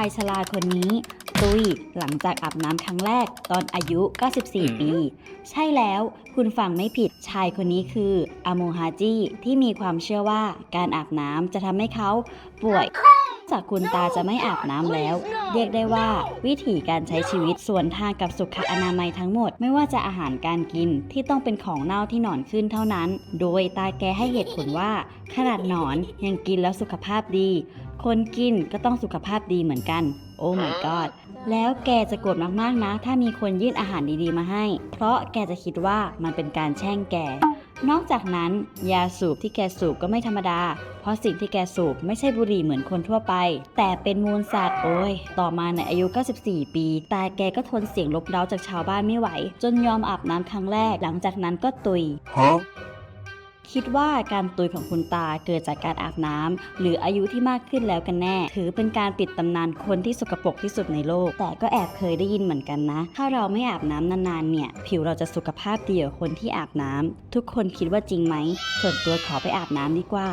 ายชราคนนี้ ตุยหลังจากอาบน้ำครั้งแรกตอนอายุ 94 ปี ใช่แล้วคุณฟังไม่ผิดชายคนนี้คืออาโมฮาจิที่มีความเชื่อว่าการอาบน้ำจะทำให้เขาป่วย จากคุณตาจะไม่อาบน้ำแล้ว เรียกได้ว่าวิถีการใช้ชีวิตส่วนทางกับสุขอนามัยทั้งหมด ไม่ว่าจะอาหารการกินที่ต้องเป็นของเน่าที่หนอนขึ้นเท่านั้น โดยตาแกให้เหตุผลว่า ขนาดหนอนยังกินแล้วสุขภาพดี คนกินก็ต้องสุขภาพดีเหมือนกัน โอ้ my god แล้วแกจะโกรธมากๆนะ ถ้ามีคนยื่นอาหารดีๆมาให้ เพราะแกจะคิดว่ามันเป็นการแช่งแก นอกจากนั้น ยาสูบที่แกสูบก็ไม่ธรรมดา เพราะสิ่งที่แกสูบไม่ใช่บุหรี่เหมือนคนทั่วไป แต่เป็นมูลสัตว์โอ้ย ต่อมาในอายุ 94 ปีตาแกก็ทนเสียงลบเล้าจากชาวบ้านไม่ไหว จนยอมอาบน้ำครั้งแรก หลังจากนั้นก็ตุย Huh? คิดว่าการตุยของคุณตาเกิดจากการอาบน้ำหรืออายุที่มากขึ้นแล้วกันแน่ ถือเป็นการปิดตำนานคนที่สกปรกที่สุดในโลก แต่ก็แอบเคยได้ยินเหมือนกันนะ ถ้าเราไม่อาบน้ำนานๆเนี่ย ผิวเราจะสุขภาพดีกว่าคนที่อาบน้ำทุกคนคิดว่าจริงไหมส่วนตัวขอไปอาบน้ำดีกว่า